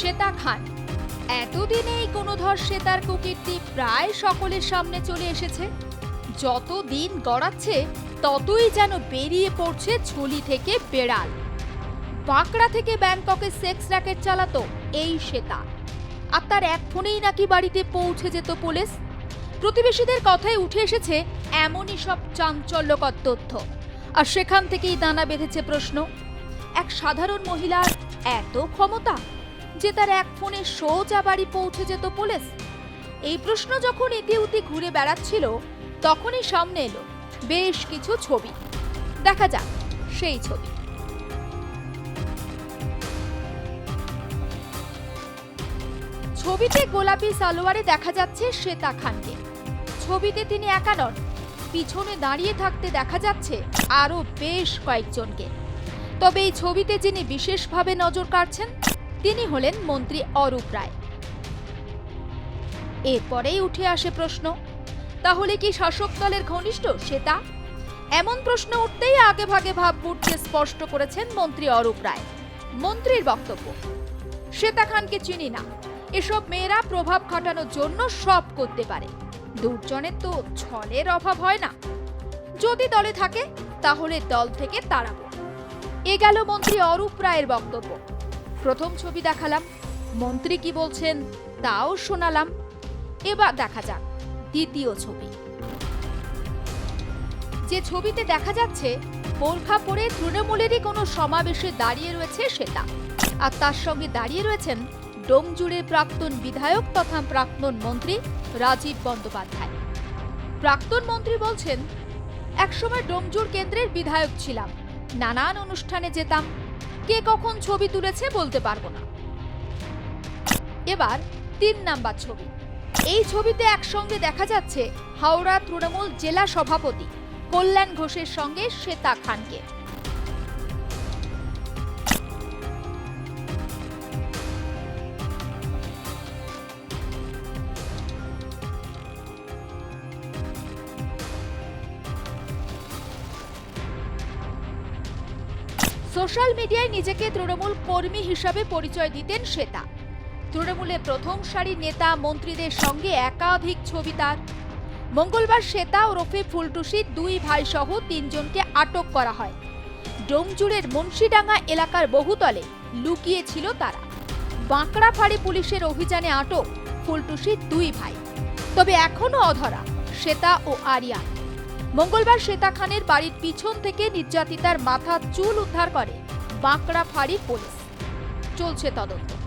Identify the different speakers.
Speaker 1: শ্বেতা খান এতদিন এই কোনো ধর শ্বেতার কুকীর্তি প্রায় সকলের সামনে চলে এসেছে। যত দিন গড়াচ্ছে, ততই যেন বেরিয়ে পড়ছে ঝুলি থেকে বেড়াল। বাঁকড়া থেকে ব্যাংককে সেক্স র্যাকেট চালাতো এই শ্বেতা আর তার এক ফোনেই নাকি বাড়িতে পৌঁছে যেত পুলিশ। প্রতিবেশীদের কথায় উঠে এসেছে, এমনই সব চাঞ্চল্যকর তথ্য। আর সেখান থেকেই দানা বেঁধেছে প্রশ্ন। এক সাধারণ মহিলার এত ক্ষমতা যে তার এক ফোনে সোজা বাড়ি পৌঁছে যেত পুলিশ। এই প্রশ্ন যখন ইতিউতি ঘুরে বেড়াচ্ছিল, তখনই সামনে এলো বেশ কিছু ছবি। দেখা যাক সেই ছবি। ছবিতে গোলাপি সালোয়ারে দেখা যাচ্ছে শ্বেতা খানকে। ছবিতে তিনি একা নন, পিছনে দাঁড়িয়ে থাকতে দেখা যাচ্ছে আরও বেশ কয়েকজনকে। তবে এই ছবিতে যিনি বিশেষভাবে নজর কাড়ছেন তিনি হলেন মন্ত্রী অরূপ রায়। এরপরেই উঠে আসে প্রশ্ন, তাহলে কি শাসক দলের ঘনিষ্ঠ শ্বেতা এমন প্রশ্ন উঠতেই আগে ভাগে ভাব উঠতে স্পষ্ট করেছেন মন্ত্রী অরূপ রায়। মন্ত্রীর বক্তব্য শ্বেতা খানকে চিনি না। এসব মেয়েরা প্রভাব খাটানোর জন্য সব করতে পারে। দুর্জনের তো ছলের অভাব হয় না। যদি দলে থাকে, তাহলে দল থেকে তাড়াবো। এ গেল মন্ত্রী অরূপ রায়ের বক্তব্য। প্রথম ছবি দেখালাম, মন্ত্রী কি বলছেন তাও শোনালাম। এবার দেখা যাক দ্বিতীয় ছবি। যে ছবিতে দেখা যাচ্ছে, বোরখা পরে তৃণমূলেরই কোনো সমাবেশে দাঁড়িয়ে রয়েছে সেটা। আর তার সঙ্গে দাঁড়িয়ে রয়েছেন ডোমজুড়ের প্রাক্তন বিধায়ক তথা প্রাক্তন মন্ত্রী রাজীব বন্দ্যোপাধ্যায়। প্রাক্তন মন্ত্রী বলছেন, একসময় ডোমজুর কেন্দ্রের বিধায়ক ছিলাম। নানান অনুষ্ঠানে যেতাম কে কখন ছবি তুলেছে বলতে পারব না। এবার তিন নাম্বার ছবি। এই ছবিতে একসঙ্গে দেখা যাচ্ছে হাওড়া তৃণমূল জেলা সভাপতি কল্যাণ ঘোষের সঙ্গে শ্বেতা খানকে। সোশ্যাল মিডিয়ায় নিজেকে তৃণমূল কর্মী হিসাবে পরিচয় দিতেন শ্বেতা। তৃণমূলের প্রথম সারির নেতা মন্ত্রীদের সঙ্গে একাধিক ছবি তার। মঙ্গলবার শ্বেতা ওরফে ফুলটুসি দুই ভাই সহ তিনজনকে আটক করা হয়। ডোমজুড়ের মুন্সিডাঙ্গা এলাকার বহুতলে লুকিয়ে ছিল তারা। বাঁকড়া ফাঁড়ি পুলিশের অভিযানে আটক ফুলটুসির দুই ভাই। তবে এখনও অধরা, শ্বেতা ও আরিয়ান। মঙ্গলবার শ্বেতা খানের বাড়ির পিছন থেকে নির্যাতিতার মাথা চুল উদ্ধার করে বাঁকড়া ফাঁড়ির পুলিশ। চলছে তদন্ত।